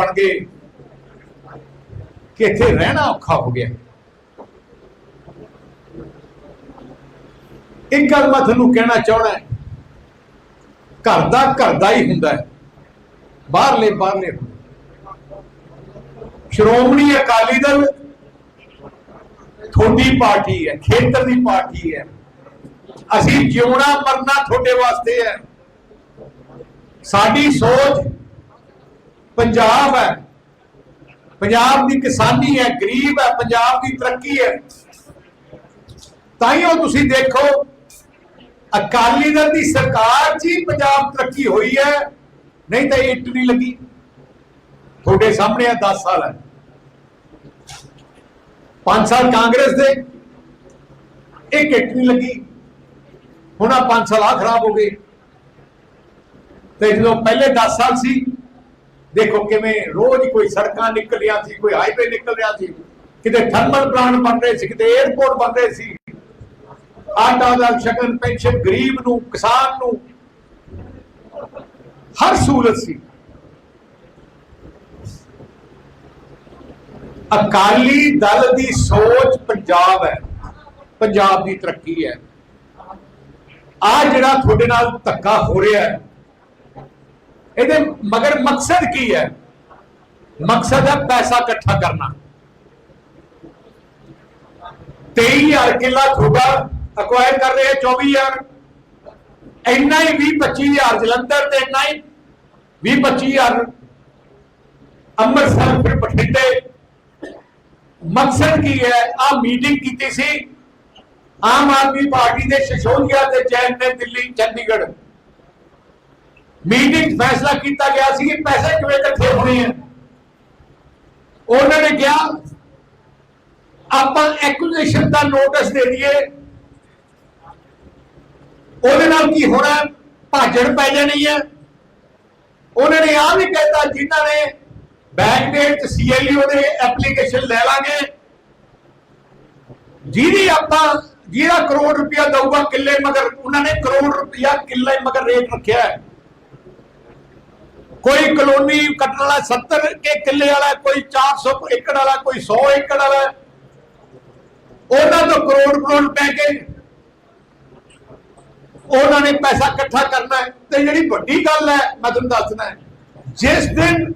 ਬਣ ਗਏ ਕਿ ਇੱਥੇ ਰਹਿਣਾ ਔਖਾ ਹੋ ਗਿਆ। ਇੱਕ ਗੱਲ ਮੈਂ ਤੁਹਾਨੂੰ ਕਹਿਣਾ ਚਾਹਣਾ ਘਰ ਦਾ ਘਰ ਦਾ ਹੀ ਹੁੰਦਾ ਹੈ, ਬਾਹਰਲੇ ਬਾਹਰਲੇ ਸ਼੍ਰੋਮਣੀ ਅਕਾਲੀ ਦਲ ਤੁਹਾਡੀ ਪਾਰਟੀ ਹੈ, ਖੇਤਰ ਦੀ ਪਾਰਟੀ ਹੈ। ਅਸੀਂ ਜਿਉਣਾ ਮਰਨਾ ਤੁਹਾਡੇ ਵਾਸਤੇ ਹੈ। ਸਾਡੀ ਸੋਚ ਪੰਜਾਬ ਹੈ। ਪੰਜਾਬ ਦੀ ਕਿਸਾਨੀ ਹੈ, ਗਰੀਬ ਹੈ, ਪੰਜਾਬ ਦੀ ਤਰੱਕੀ ਹੈ। ਤਾਂ ਹੀ ਉਹ ਤੁਸੀਂ ਦੇਖੋ, ਅਕਾਲੀ ਦਲ ਦੀ ਸਰਕਾਰ 'ਚ ਹੀ ਪੰਜਾਬ ਤਰੱਕੀ ਹੋਈ ਹੈ, ਨਹੀਂ ਤਾਂ ਇਹ ਇੱਟ ਨਹੀਂ ਲੱਗੀ। ਤੁਹਾਡੇ ਸਾਹਮਣੇ ਆ 10 ਸਾਲ ਹੈ। 5 ਸਾਲ ਕਾਂਗਰਸ ਦੇ, ਇੱਕ ਇੱਟ ਨਹੀਂ ਲੱਗੀ। ਹੁਣ ਆ 5 ਸਾਲ ਆ ਖਰਾਬ ਹੋ ਗਏ। ਤੇ ਜਦੋਂ ਪਹਿਲੇ 10 ਸਾਲ ਸੀ ਦੇਖੋ ਕਿਵੇਂ ਰੋਜ਼ ਕੋਈ ਸੜਕਾਂ ਨਿਕਲ ਰਹੀਆਂ ਸੀ, ਕੋਈ ਹਾਈਵੇ ਨਿਕਲ ਰਿਹਾ ਸੀ, ਕਿਤੇ ਥਰਮਲ ਪਲਾਂਟ ਬਣ ਰਹੇ ਸੀ, ਕਿਤੇ 에어ਪੋਰਟ ਬਣ ਰਹੇ ਸੀ। ਆਟਾ ਦਾ ਸ਼ਗਨ ਪੈਨਸ਼ਨ ਗਰੀਬ ਨੂੰ, ਕਿਸਾਨ ਨੂੰ, ਹਰ ਸਹੂਲਤ ਸੀ। ਅਕਾਲੀ ਦਲ ਦੀ ਸੋਚ ਪੰਜਾਬ ਹੈ, ਪੰਜਾਬ ਦੀ ਤਰੱਕੀ ਹੈ। ਆ ਜਿਹੜਾ ਤੁਹਾਡੇ ਨਾਲ ਧੱਕਾ ਹੋ ਰਿਹਾ ਹੈ ਇਹਦੇ ਮਗਰ ਮਕਸਦ ਕੀ ਹੈ? ਮਕਸਦ ਹੈ ਪੈਸਾ ਇਕੱਠਾ ਕਰਨਾ। 23000 ਕਿੱਲਾ ਤੁਹਾਡਾ ਅਕਵਾਇਰ ਕਰ ਰਹੇ 24000 ਇੰਨਾ ਹੀ 20 25000 ਜਲੰਧਰ ਤੇ ਇੰਨਾ ਹੀ 20 25000 ਅੰਮ੍ਰਿਤਸਰ, ਫਿਰ ਬਠਿੰਡੇ। ਮਕਸਦ ਕੀ ਹੈ? ਆ ਮੀਟਿੰਗ ਕੀਤੀ ਸੀ। ਆਮ ਆਦਮੀ ਪਾਰਟੀ ਦੇ ਸ਼ਸ਼ੋਦੀਆ ਤੇ ਜੈਨ ਨੇ ਦਿੱਲੀ, ਚੰਡੀਗੜ੍ਹ। ਮੀਟਿੰਗ 'ਚ ਫੈਸਲਾ ਕੀਤਾ ਗਿਆ ਸੀ ਕਿ ਪੈਸੇ ਕਿਵੇਂ ਇਕੱਠੇ ਹੋਣੇ ਆ। ਉਹਨਾਂ ਨੇ ਕਿਹਾ, ਆਪਾਂ ਐਕੁਜੀਸ਼ਨ ਦਾ ਨੋਟਿਸ ਦੇ ਦਈਏ। ਉਹਦੇ ਨਾਲ ਕੀ ਹੋਣਾ? ਭਾਜਣ ਪੈ ਜਾਣੀ ਹੈ ਉਹਨਾਂ ਨੇ ਆ ਵੀ ਕਹਿਤਾ, ਜਿਨ੍ਹਾਂ ਨੇ ਬੈਕ ਡੇਟ ਸੀਆਈਓ ਦੇ ਐਪਲੀਕੇਸ਼ਨ ਲੈ ਲਾਂਗੇ। ਜਿਹਦੀ ਆਪਾਂ, ਜਿਹਦਾ ਕਰੋੜ ਰੁਪਇਆ ਦਊਗਾ ਕਿੱਲੇ ਮਗਰ, ਉਹਨਾਂ ਨੇ ਕਰੋੜ ਰੁਪਇਆ ਕਿੱਲੇ ਮਗਰ ਰੇਟ ਰੱਖਿਆ ਹੈ। ਕੋਈ ਕਲੋਨੀ ਕੱਟਣ ਵਾਲਾ 70 ਕੇ ਕਿੱਲੇ ਵਾਲਾ, ਕੋਈ 400 ਏਕੜ ਵਾਲਾ, ਕੋਈ 100 ਏਕੜ ਵਾਲਾ। ਉਹਨਾਂ ਤੋਂ ਕਰੋੜ ਕਰੋੜ ਪੈ ਕੇ ਉਹਨਾਂ ਨੇ ਪੈਸਾ ਇਕੱਠਾ ਕਰਨਾ ਹੈ। ਤੇ ਜਿਹੜੀ ਵੱਡੀ ਗੱਲ ਹੈ, ਮੈਂ ਤੁਹਾਨੂੰ ਦੱਸਣਾ ਹੈ, ਜਿਸ ਦਿਨ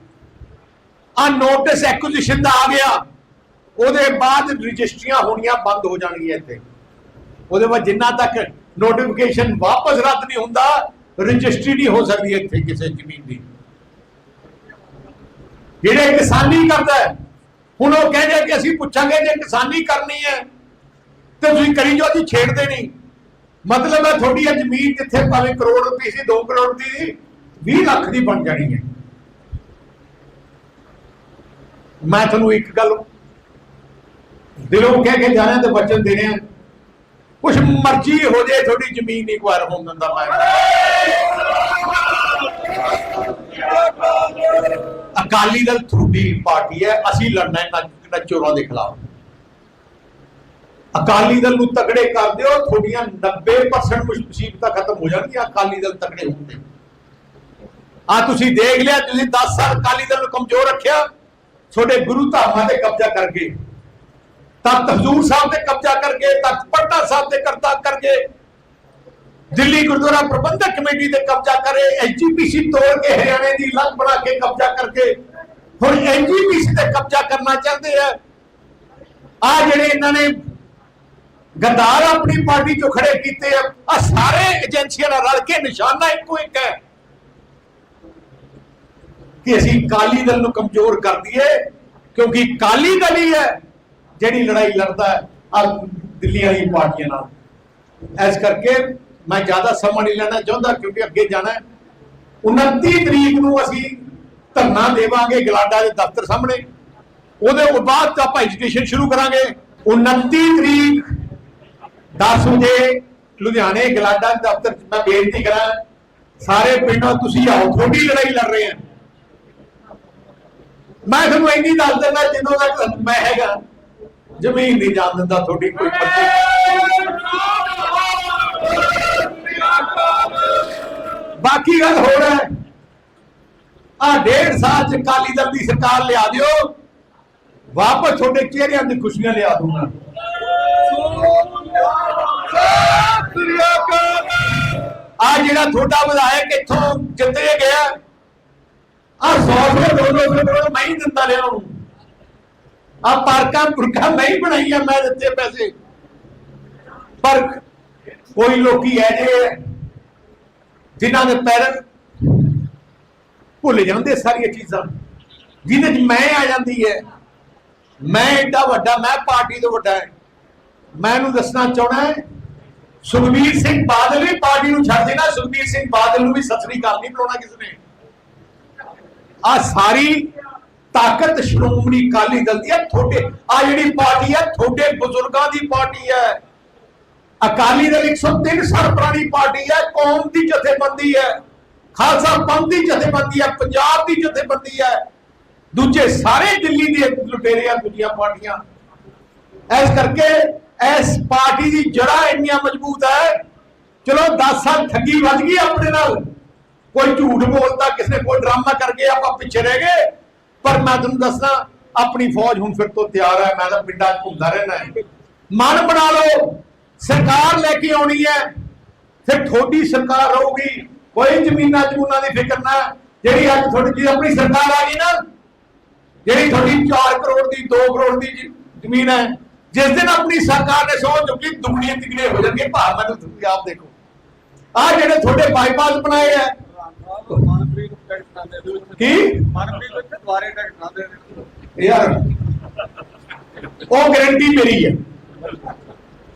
ਆ ਨੋਟਿਸ ਐਕੁਜੀਸ਼ਨ ਦਾ ਆ ਗਿਆ, ਉਹਦੇ ਬਾਅਦ ਰਜਿਸਟਰੀਆਂ ਹੋਣੀਆਂ ਬੰਦ ਹੋ ਜਾਣਗੀਆਂ ਇੱਥੇ। ਉਹਦੇ ਬਾਅਦ ਜਿੰਨਾ ਤੱਕ ਨੋਟੀਫਿਕੇਸ਼ਨ ਵਾਪਸ ਰੱਦ ਨਹੀਂ ਹੁੰਦਾ, ਰਜਿਸਟਰੀ ਨਹੀਂ ਹੋ ਸਕਦੀ ਇੱਥੇ ਕਿਸੇ ਜ਼ਮੀਨ ਦੀ। ਜਿਹੜੇ ਕਿਸਾਨੀ ਕਰਦਾ ਹੈ, ਹੁਣ ਉਹ ਕਹਿੰਦੇ ਕਿ ਅਸੀਂ ਪੁੱਛਾਂਗੇ ਜੇ ਕਿਸਾਨੀ ਕਰਨੀ ਹੈ ਤੇ ਤੁਸੀਂ ਕਰੀ ਜੋ ਜੀ ਛੇੜਦੇ ਨਹੀਂ। ਮਤਲਬ ਹੈ ਤੁਹਾਡੀ ਇਹ ਜ਼ਮੀਨ ਜਿੱਥੇ ਭਾਵੇਂ ਕਰੋੜ ਰੁਪਏ ਸੀ 2 ਕਰੋੜ ਦੀ ਸੀ 20 ਲੱਖ ਦੀ ਬਣ ਜਾਣੀ ਹੈ। ਮੈਂ ਤੁਹਾਨੂੰ ਇੱਕ ਗੱਲ ਦਿਲੋਂ ਕਹਿ ਕੇ ਜਾਣਾ ਤੇ ਵਚਨ ਦੇ ਰਿਹਾ। ਕੁਛ ਮਰਜ਼ੀ ਹੋ ਜੇ ਤੁਹਾਡੀ ਜ਼ਮੀਨ ਨਹੀਂ ਕੁਆਰ ਹੋਣ ਦਿੰਦਾ ਮੈਂ। ਅਕਾਲੀ ਦਲ ਤੁਹਾਡੀ ਪਾਰਟੀ ਹੈ, ਅਸੀਂ ਲੜਨਾ ਹੈ ਨਾ- ਚੋਰਾਂ ਦੇ ਖਿਲਾਫ। ਅਕਾਲੀ ਦਲ ਨੂੰ ਤਕੜੇ ਕਰ ਦਿਓ, ਤੁਹਾਡੀਆਂ 90% ਮੁਸੀਬਤਾਂ ਖਤਮ ਹੋ ਜਾਣਗੀਆਂ ਅਕਾਲੀ ਦਲ ਤਕੜੇ ਹੋਣ ਤੇ। ਆ ਤੁਸੀਂ ਦੇਖ ਲਿਆ, ਤੁਸੀਂ 10 ਸਾਲ ਅਕਾਲੀ ਦਲ ਨੂੰ ਕਮਜ਼ੋਰ ਰੱਖਿਆ, ਤੁਹਾਡੇ ਗੁਰੂ ਧਾਮਾਂ ਤੇ ਕਬਜ਼ਾ ਕਰਕੇ ਤਖਤ ਹਜ਼ੂਰ ਸਾਹਿਬ ਤੇ ਕਬਜ਼ਾ ਕਰਕੇ ਤਖਤ ਪਟਨਾ ਸਾਹਿਬ ਤੇ ਕਰਤਾ ਕਰਕੇ ਦਿੱਲੀ ਗੁਰਦੁਆਰਾ ਪ੍ਰਬੰਧਕ ਕਮੇਟੀ ਤੇ ਕਬਜ਼ਾ ਕਰੇ ਐਜੀਪੀਸੀ ਤੋੜ ਕੇ ਹਰਿਆਣੇ ਦੀ ਲੰਗ ਬਣਾ ਕੇ ਕਬਜ਼ਾ ਕਰਕੇ ਹੁਣ ਐਜੀਪੀਸੀ ਤੇ ਕਬਜ਼ਾ ਕਰਨਾ ਚਾਹੁੰਦੇ ਆ। ਆ ਜਿਹੜੇ ਇਹਨਾਂ ਨੇ ਗਦਾਰ ਆਪਣੀ ਪਾਰਟੀ ਚੋਂ ਖੜੇ ਕੀਤੇ ਆ ਆ ਸਾਰੇ ਏਜੰਸੀਆਂ ਨਾਲ ਰਲ ਕੇ ਨਿਸ਼ਾਨਾ ਇੱਕੋ ਇੱਕ ਹੈ ਕਿ ਅਸੀਂ ਕਾਲੀ ਦਲ ਨੂੰ ਕਮਜ਼ੋਰ ਕਰ ਦਈਏ, ਕਿਉਂਕਿ ਕਾਲੀ ਦਲ ਹੀ ਹੈ ਜਿਹੜੀ ਲੜਾਈ ਲੜਦਾ ਆ ਦਿੱਲੀ ਵਾਲੀ ਪਾਰਟੀਆਂ ਨਾਲ। ਇਸ ਕਰਕੇ ਮੈਂ ਜ਼ਿਆਦਾ ਸਮਾਂ ਨਹੀਂ ਲੈਣਾ ਚਾਹੁੰਦਾ ਕਿਉਂਕਿ ਅੱਗੇ ਜਾਣਾ ਹੈ। 29 ਤਰੀਕ ਨੂੰ ਅਸੀਂ ਧਰਨਾ ਦੇਵਾਂਗੇ ਗਲਾਡਾ ਦੇ ਦਫ਼ਤਰ ਸਾਹਮਣੇ। ਉਹਦੇ ਤੋਂ ਬਾਅਦ ਆਪਾਂ ਐਜੂਕੇਸ਼ਨ ਸ਼ੁਰੂ ਕਰਾਂਗੇ। 29 ਤਰੀਕ 10 ਵਜੇ ਲੁਧਿਆਣੇ ਗਲਾਡਾ ਦੇ ਦਫ਼ਤਰ 'ਚ ਮੈਂ ਬੇਨਤੀ ਕਰਾਂ, ਸਾਰੇ ਪਿੰਡੋਂ ਤੁਸੀਂ ਆਓ, ਤੁਹਾਡੀ ਲੜਾਈ ਲੜ ਰਹੇ ਹਾਂ। ਮੈਂ ਤੁਹਾਨੂੰ ਇੰਨੀ ਦੱਸ ਦਿੰਦਾ ਜਦੋਂ ਤੱਕ ਮੈਂ ਹੈਗਾ, ਜ਼ਮੀਨ ਨਹੀਂ ਜਾਣ ਦਿੰਦਾ ਤੁਹਾਡੀ ਕੋਈ ਮਰਜ਼ੀ ਬਾਕੀ ਗੱਲ ਹੋਰ ਹੈ। ਆ ਡੇਢ ਸਾਲ ਚ ਕਾਲੀ ਦਲ ਦੀ ਸਰਕਾਰ ਲਿਆ ਦਿਓ। ਵਾਪਸ ਤੁਹਾਡੇ ਚਿਹਰਿਆਂ ਦੀ ਖੁਸ਼ੀਆਂ ਲਿਆ ਦੂੰਗਾ ਆ ਜਿਹੜਾ ਤੁਹਾਡਾ ਵਿਧਾਇਕ ਇੱਥੋਂ ਜਿੱਤੇ ਗਿਆ ਆ 100 ਰੁਪਏ 200 ਰੁਪਏ ਮੈਂ ਹੀ ਦਿੰਦਾ ਰਿਹਾ ਉਹਨੂੰ। ਆ ਪਾਰਕਾਂ ਪੁਰਖਾਂ ਮੈਂ ਹੀ ਬਣਾਈਆਂ, ਮੈਂ ਦਿੱਤੇ ਪੈਸੇ। ਪਰ ਕੋਈ ਲੋਕੀ ਐ ਜੇ ਜਿਨ੍ਹਾਂ ਦੇ ਪੈਰ ਭੁੱਲ ਜਾਂਦੇ ਸਾਰੀਆਂ ਚੀਜ਼ਾਂ। ਜਿਹਦੇ ਚ ਮੈਂ ਆ ਜਾਂਦੀ ਹੈ ਮੈਂ ਏਡਾ ਵੱਡਾ, ਮੈਂ ਪਾਰਟੀ ਤੋਂ ਵੱਡਾ ਹੈ ਮੈਂ ਇਹਨੂੰ ਦੱਸਣਾ ਚਾਹਣਾ ਹੈ ਸੁਖਬੀਰ ਸਿੰਘ ਬਾਦਲ ਵੀ ਪਾਰਟੀ ਨੂੰ ਛੱਡ ਦੇਣਾ, ਸੁਖਬੀਰ ਸਿੰਘ ਬਾਦਲ ਨੂੰ ਵੀ ਸਤਿ ਗੱਲ ਨਹੀਂ ਬੁਲਾਉਣਾ ਕਿਸ ਨੇ। ਆ ਸਾਰੀ ਤਾਕਤ ਸ਼੍ਰੋਮਣੀ ਅਕਾਲੀ ਦਲ ਦੀ ਹੈ ਤੁਹਾਡੇ ਆ ਜਿਹੜੀ ਪਾਰਟੀ ਹੈ ਤੁਹਾਡੇ ਬਜ਼ੁਰਗਾਂ ਦੀ ਪਾਰਟੀ ਹੈ ਅਕਾਲੀ ਦਲ 103 ਸਾਲ ਪੁਰਾਣੀ ਪਾਰਟੀ ਹੈ, ਕੌਮ ਦੀ ਜਥੇਬੰਦੀ ਹੈ। ਖਾਲਸਾ ਪੰਥ ਦੀ ਜਥੇਬੰਦੀ ਹੈ, ਪੰਜਾਬ ਦੀ ਜਥੇਬੰਦੀ ਹੈ। ਦੂਜੇ ਸਾਰੇ ਦਿੱਲੀ ਦੇ ਲੁਟੇਰੇ ਆ ਦੂਜੀਆਂ ਪਾਰਟੀਆਂ। ਇਸ ਕਰਕੇ ਇਸ ਪਾਰਟੀ ਦੀ ਜੜਾ ਇੰਨੀਆਂ ਮਜ਼ਬੂਤ ਹੈ। ਚਲੋ 10 ਸਾਲ ਠੱਗੀ ਵੱਜ ਗਈ ਆਪਣੇ ਨਾਲ। ਕੋਈ ਝੂਠ ਬੋਲਦਾ, ਕਿਸੇ ਨੇ ਕੋਈ ਡਰਾਮਾ ਕਰਕੇ ਆਪਾਂ ਪਿੱਛੇ ਰਹਿ ਗਏ। ਪਰ ਮੈਂ ਤੁਹਾਨੂੰ ਦੱਸਣਾ ਆਪਣੀ ਫੌਜ ਹੁਣ ਫਿਰ ਤੋਂ ਤਿਆਰ ਹੈ। ਮੈਂ ਤਾਂ ਪਿੰਡਾਂ 'ਚ ਘੁੰਮਦਾ ਰਹਿਣਾ ਹੈ। ਮਨ ਬਣਾ ਲਓ। ਸਰਕਾਰ ਲੈ ਕੇ ਆਉਣੀ ਹੈ ਫਿਰ ਤੁਹਾਡੀ ਸਰਕਾਰ ਰਹੂਗੀ। ਕੋਈ ਜ਼ਮੀਨਾਂ ਜਮੂਨਾਂ ਦੀ ਫਿਕਰ ਨਾ ਜਿਹੜੀ ਅੱਜ ਤੁਹਾਡੀ ਜੀ ਆਪਣੀ ਸਰਕਾਰ ਆ ਗਈ ਨਾ ਜਿਹੜੀ ਤੁਹਾਡੀ 4 ਕਰੋੜ ਦੀ 2 ਕਰੋੜ ਦੀ ਜ਼ਮੀਨ ਹੈ ਜਿਸ ਦਿਨ ਆਪਣੀ ਸਰਕਾਰ ਨੇ ਸੋਚ ਚੁੱਕੀ ਦੁਗਣੀਆਂ ਤਿਗਣੇ ਹੋ ਜਾਣਗੇ ਭਾਰ ਮੈਨੂੰ ਤੁਸੀਂ ਆਪ ਦੇਖੋ। ਆ ਜਿਹੜੇ ਤੁਹਾਡੇ ਬਾਈਪਾਸ ਬਣਾਏ ਆ। ਕੀ? ਮਨਪ੍ਰੀਤ ਦੁਆਰੇ ਟੈਕਟਾਂ ਦੇ ਯਾਰ ਉਹ ਗਾਰੰਟੀ ਮੇਰੀ ਹੈ।